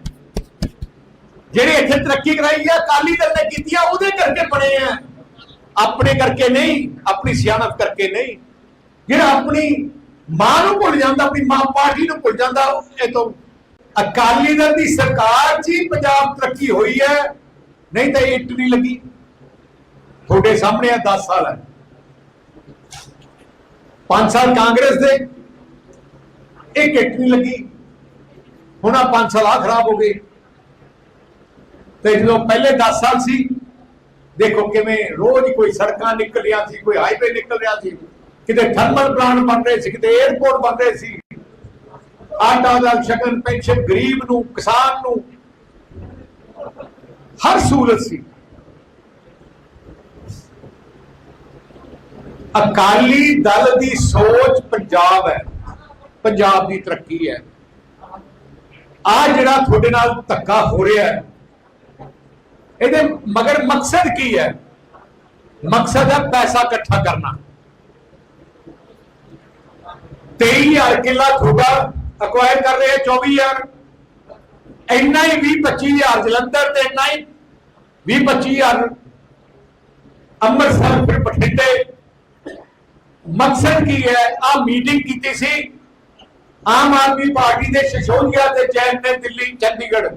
ਜਿਹੜੇ ਇੱਥੇ ਤਰੱਕੀ ਕਰਾਈ ਆ, ਅਕਾਲੀ ਦਲ ਨੇ ਕੀਤੀ ਆ, ਉਹਦੇ ਕਰਕੇ ਬਣੇ ਆ। ਆਪਣੇ ਕਰਕੇ ਨਹੀਂ, ਆਪਣੀ ਸਿਆਣਪ ਕਰਕੇ ਨਹੀਂ। ਜਿਹੜਾ ਆਪਣੀ ਮਾਂ ਨੂੰ ਭੁੱਲ ਜਾਂਦਾ, ਆਪਣੀ ਮਾਂ ਪਾਰਟੀ ਨੂੰ ਭੁੱਲ ਜਾਂਦਾ, ਇਹ ਤੋਂ ਅਕਾਲੀ ਦਲ ਦੀ ਸਰਕਾਰ 'ਚ ਹੀ ਪੰਜਾਬ ਤਰੱਕੀ ਹੋਈ ਹੈ। ਨਹੀਂ ਤਾਂ ਇੱਟ ਨਹੀਂ ਲੱਗੀ। ਤੁਹਾਡੇ ਸਾਹਮਣੇ ਆ 10 ਸਾਲ ਹੈ 5 ਸਾਲ ਕਾਂਗਰਸ ਦੇ, ਇੱਕ ਇੱਟ ਨਹੀਂ ਲੱਗੀ। ਹੁਣ ਆ 5 ਸਾਲ ਆ ਖਰਾਬ ਹੋ ਗਏ। ਤੇ ਜਦੋਂ ਪਹਿਲੇ 10 ਸਾਲ ਸੀ, ਦੇਖੋ ਕਿਵੇਂ ਰੋਜ਼ ਕੋਈ ਸੜਕਾਂ ਨਿਕਲ ਰਹੀਆਂ ਸੀ, ਕੋਈ ਹਾਈਵੇ ਨਿਕਲ ਰਿਹਾ ਸੀ, ਕਿਤੇ ਥਰਮਲ ਪਲਾਂਟ ਬਣ ਰਹੇ ਸੀ, ਕਿਤੇ 에어ਪੋਰਟ ਬਣ ਰਹੇ ਸੀ। ਆਟਾ ਦਾ ਸ਼ਗਨ ਪੈਨਸ਼ਨ ਗਰੀਬ ਨੂੰ, ਕਿਸਾਨ ਨੂੰ, ਹਰ ਸਹੂਲਤ ਸੀ। ਅਕਾਲੀ ਦਲ ਦੀ ਸੋਚ ਪੰਜਾਬ ਹੈ, ਪੰਜਾਬ ਦੀ ਤਰੱਕੀ ਹੈ। ਆ ਜਿਹੜਾ ਤੁਹਾਡੇ ਨਾਲ ਧੱਕਾ ਹੋ ਰਿਹਾ ਹੈ ਇਹਦੇ ਮਗਰ ਮਕਸਦ ਕੀ ਹੈ? ਮਕਸਦ ਹੈ ਪੈਸਾ ਇਕੱਠਾ ਕਰਨਾ। 23000 ਕਿੱਲਾ ਤੁਹਾਡਾ ਅਕਵਾਇਰ ਕਰ ਰਹੇ ਹੈ 24000 ਇੰਨਾ ਹੀ 20 25000 ਜਲੰਧਰ ਤੇ ਇੰਨਾ ਹੀ 20 25000 ਅੰਮ੍ਰਿਤਸਰ, ਫਿਰ ਬਠਿੰਡੇ। ਮਕਸਦ ਕੀ ਹੈ? ਆ ਮੀਟਿੰਗ ਕੀਤੀ ਸੀ। ਆਮ ਆਦਮੀ ਪਾਰਟੀ ਦੇ ਸ਼ਸ਼ੋਦੀਆ ਤੇ ਜੈਨ ਨੇ ਦਿੱਲੀ, ਚੰਡੀਗੜ੍ਹ।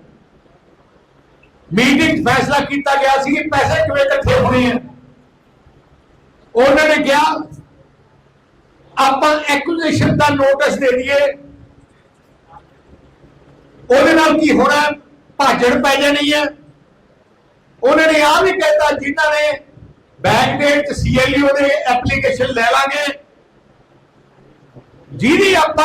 ਮੀਟਿੰਗ ਫੈਸਲਾ ਕੀਤਾ ਗਿਆ ਸੀ ਕਿ ਪੈਸੇ ਕਿਵੇਂ ਇਕੱਠੇ ਹੋਣੇ ਆ। ਉਹਨਾਂ ਨੇ ਕਿਹਾ, ਆਪਾਂ ਐਕੁਜੀਸ਼ਨ ਦਾ ਨੋਟਿਸ ਦੇ ਦਈਏ। ਉਹਦੇ ਨਾਲ ਕੀ ਹੋਣਾ ਹੈ? ਭਾਜੜ ਪੈ ਜਾਣੀ ਹੈ ਉਹਨਾਂ ਨੇ ਆ ਵੀ ਕਹਿਤਾ, ਜਿਨ੍ਹਾਂ ਨੇ ਬੈਂਕ ਡੇਟ ਸੀਐਲਯੂ ਦੇ ਐਪਲੀਕੇਸ਼ਨ ਲੈ ਲਾਂਗੇ। ਜਿਹਦੀ ਆਪਾਂ